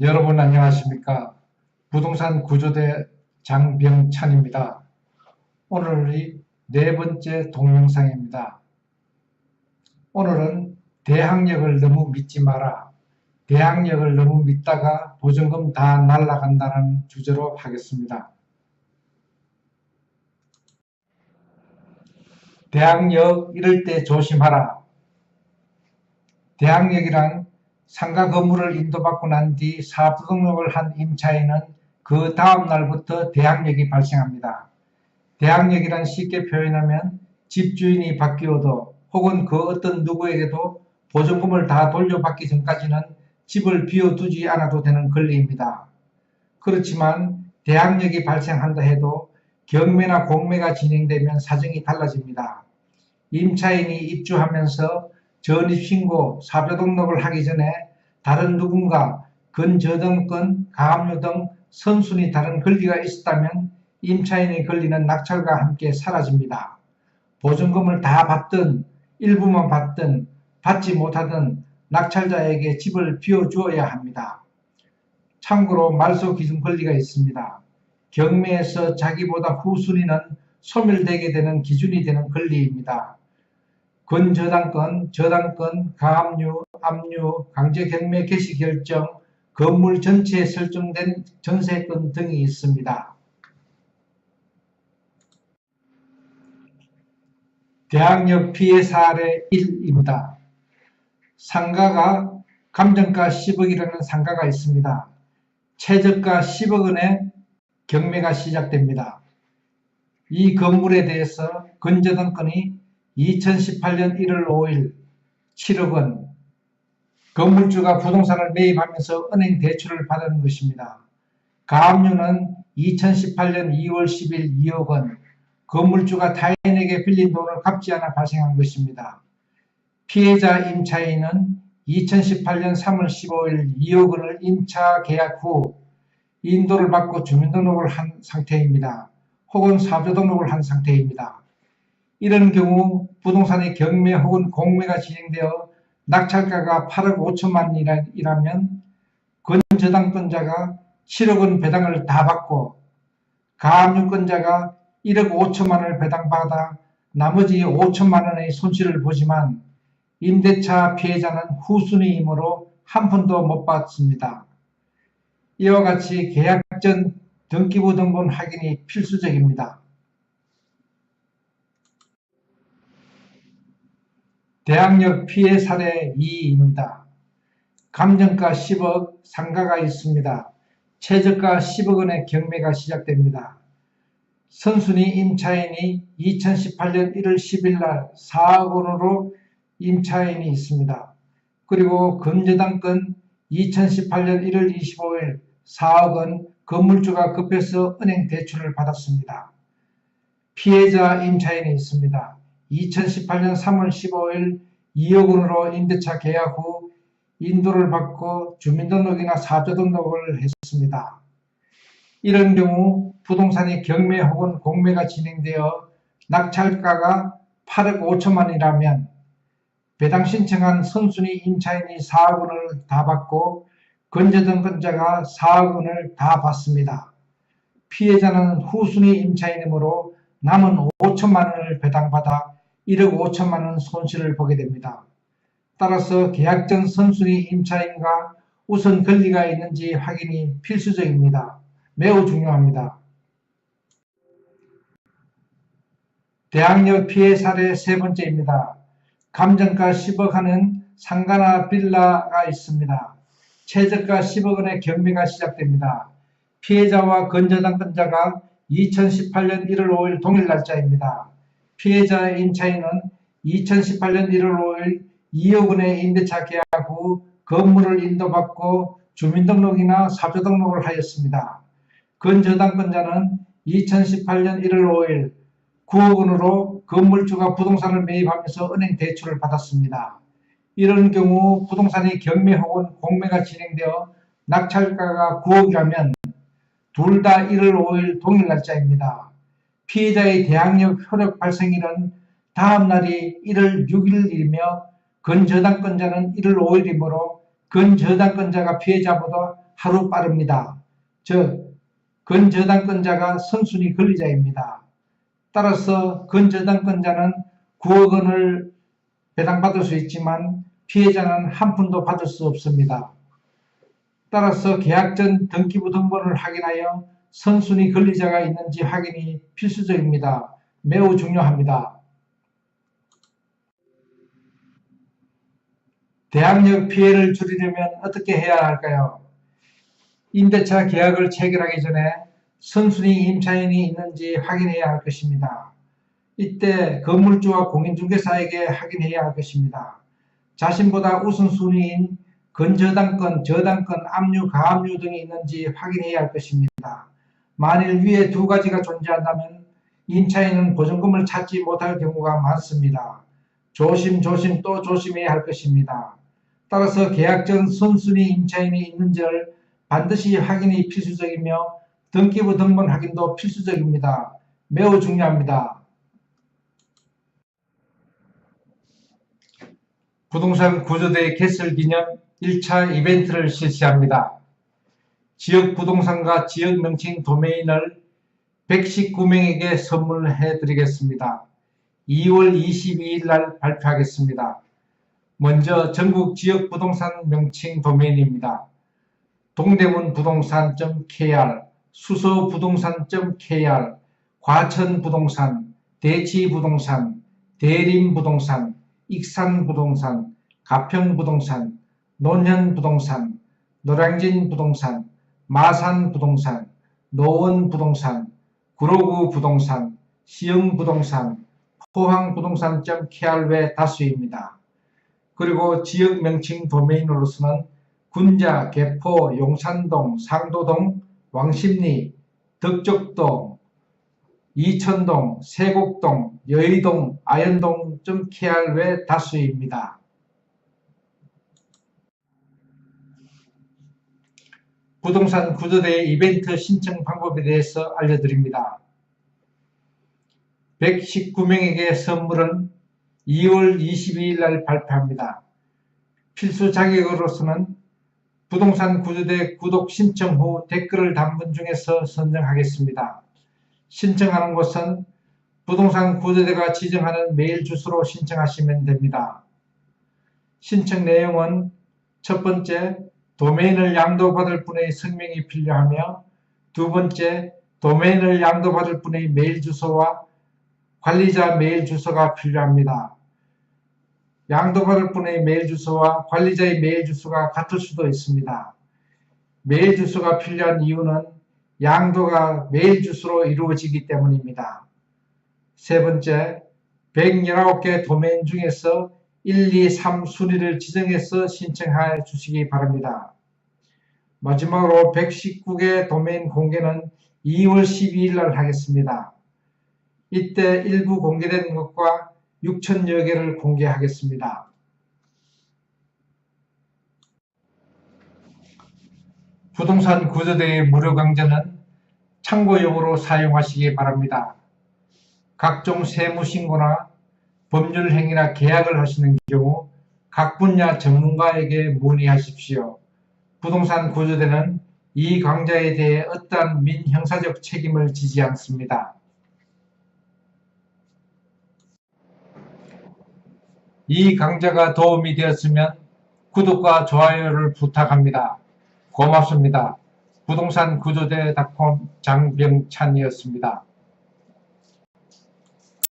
여러분 안녕하십니까? 부동산 구조대 장병찬입니다. 오늘이 네 번째 동영상입니다. 오늘은 대항력을 너무 믿지 마라. 대항력을 너무 믿다가 보증금 다 날라간다는 주제로 하겠습니다. 대항력 이럴 때 조심하라. 대항력이란 상가 건물을 인도받고 난 뒤 사업 등록을 한 임차인은 그 다음 날부터 대항력이 발생합니다. 대항력이란 쉽게 표현하면 집주인이 바뀌어도 혹은 그 어떤 누구에게도 보증금을 다 돌려받기 전까지는 집을 비워두지 않아도 되는 권리입니다. 그렇지만 대항력이 발생한다 해도 경매나 공매가 진행되면 사정이 달라집니다. 임차인이 입주하면서 전입신고, 사표등록을 하기 전에 다른 누군가 근저당권, 가압류 등 선순위 다른 권리가 있었다면 임차인의 권리는 낙찰과 함께 사라집니다. 보증금을 다 받든 일부만 받든 받지 못하든 낙찰자에게 집을 비워주어야 합니다. 참고로 말소 기준 권리가 있습니다. 경매에서 자기보다 후순위는 소멸되게 되는 기준이 되는 권리입니다. 근저당권, 저당권, 가압류, 압류, 강제경매 개시 결정, 건물 전체에 설정된 전세권 등이 있습니다. 대항력 피해 사례 1입니다. 상가가 감정가 10억이라는 상가가 있습니다. 최저가 10억 원에 경매가 시작됩니다. 이 건물에 대해서 근저당권이 2018년 1월 5일 7억 원 건물주가 부동산을 매입하면서 은행 대출을 받은 것입니다. 가압류는 2018년 2월 10일 2억 원 건물주가 타인에게 빌린 돈을 갚지 않아 발생한 것입니다. 피해자 임차인은 2018년 3월 15일 2억 원을 임차 계약 후 인도를 받고 주민등록을 한 상태입니다. 혹은 사조 등록을 한 상태입니다. 이런 경우 부동산의 경매 혹은 공매가 진행되어 낙찰가가 8억 5천만 원이라면 근저당권자가 7억 원 배당을 다 받고 가압류권자가 1억 5천만 원을 배당받아 나머지 5천만 원의 손실을 보지만 임대차 피해자는 후순위이므로 한 푼도 못 받습니다. 이와 같이 계약 전 등기부 등본 확인이 필수적입니다. 대항력 피해 사례 2입니다. 감정가 10억 상가가 있습니다. 최저가 10억 원의 경매가 시작됩니다. 선순위 임차인이 2018년 1월 10일 날 4억 원으로 임차인이 있습니다. 그리고 금저당권 2018년 1월 25일 4억 원 건물주가 급해서 은행 대출을 받았습니다. 피해자 임차인이 있습니다. 2018년 3월 15일 2억 원으로 임대차 계약 후 인도를 받고 주민등록이나 사조등록을 했습니다. 이런 경우 부동산이 경매 혹은 공매가 진행되어 낙찰가가 8억 5천만이라면 배당 신청한 선순위 임차인이 4억 원을 다 받고 건재등권자가 4억 원을 다 받습니다. 피해자는 후순위 임차인이므로 남은 5천만 원을 배당받아 1억 5천만 원 손실을 보게 됩니다. 따라서 계약 전 선순위 임차인과 우선 권리가 있는지 확인이 필수적입니다. 매우 중요합니다. 대항력 피해 사례 세 번째입니다. 감정가 10억 하는 상가나 빌라가 있습니다. 최저가 10억 원의 경매가 시작됩니다. 피해자와 건저당권자가 2018년 1월 5일 동일 날짜입니다. 피해자 임차인은 2018년 1월 5일 2억 원의 임대차 계약 후 건물을 인도받고 주민등록이나 사조등록을 하였습니다. 건저당권자는 2018년 1월 5일 9억 원으로 건물주가 부동산을 매입하면서 은행 대출을 받았습니다. 이런 경우 부동산이 경매 혹은 공매가 진행되어 낙찰가가 9억이라면 둘 다 1월 5일 동일 날짜입니다. 피해자의 대항력 효력 발생일은 다음 날이 1월 6일이며 건저당권자는 1월 5일이므로 건저당권자가 피해자보다 하루 빠릅니다. 즉 건저당권자가 선순위 권리자입니다. 따라서 건저당권자는 9억 원을 배당받을 수 있지만 피해자는 한 푼도 받을 수 없습니다. 따라서 계약 전 등기부 등본을 확인하여 선순위 권리자가 있는지 확인이 필수적입니다. 매우 중요합니다. 대항력 피해를 줄이려면 어떻게 해야 할까요? 임대차 계약을 체결하기 전에 선순위 임차인이 있는지 확인해야 할 것입니다. 이때 건물주와 공인중개사에게 확인해야 할 것입니다. 자신보다 우선순위인 건저당권, 저당권, 압류, 가압류 등이 있는지 확인해야 할 것입니다. 만일 위에 두 가지가 존재한다면 임차인은 보증금을 찾지 못할 경우가 많습니다. 조심조심 또 조심해야 할 것입니다. 따라서 계약 전 선순위 임차인이 있는지를 반드시 확인이 필수적이며 등기부 등본 확인도 필수적입니다. 매우 중요합니다. 부동산 구조대 개설 기념 1차 이벤트를 실시합니다. 지역 부동산과 지역 명칭 도메인을 119명에게 선물해 드리겠습니다. 2월 22일 날 발표하겠습니다. 먼저 전국 지역 부동산 명칭 도메인입니다. 동대문 부동산.kr, 수서 부동산.kr, 과천 부동산, 대치 부동산, 대림 부동산, 익산 부동산, 가평 부동산, 논현 부동산, 노량진 부동산, 마산 부동산, 노원 부동산, 구로구 부동산, 시흥 부동산, 포항 부동산.kr 외 다수입니다. 그리고 지역 명칭 도메인으로서는 군자, 개포, 용산동, 상도동, 왕십리, 덕적동, 이천동, 세곡동, 여의동, 아현동.kr 외 다수입니다. 부동산 구조대의 이벤트 신청 방법에 대해서 알려드립니다. 119명에게 선물은 2월 22일 날 발표합니다. 필수 자격으로서는 부동산 구조대 구독 신청 후 댓글을 단분 중에서 선정하겠습니다. 신청하는 곳은 부동산 구조대가 지정하는 메일 주소로 신청하시면 됩니다. 신청 내용은 첫 번째, 도메인을 양도받을 분의 성명이 필요하며 두 번째, 도메인을 양도받을 분의 메일 주소와 관리자 메일 주소가 필요합니다. 양도받을 분의 메일 주소와 관리자의 메일 주소가 같을 수도 있습니다. 메일 주소가 필요한 이유는 양도가 메일 주소로 이루어지기 때문입니다. 세 번째, 119개 도메인 중에서 1, 2, 3 순위를 지정해서 신청해 주시기 바랍니다. 마지막으로 119개 도메인 공개는 2월 12일 날 하겠습니다. 이때 일부 공개된 것과 6천여 개를 공개하겠습니다. 부동산 구조대의 무료 강좌는 참고용으로 사용하시기 바랍니다. 각종 세무신고나 법률 행위나 계약을 하시는 경우 각 분야 전문가에게 문의하십시오. 부동산 구조대는 이 강좌에 대해 어떠한 민형사적 책임을 지지 않습니다. 이 강좌가 도움이 되었으면 구독과 좋아요를 부탁합니다. 고맙습니다. 부동산 구조대 닷컴 장병찬이었습니다.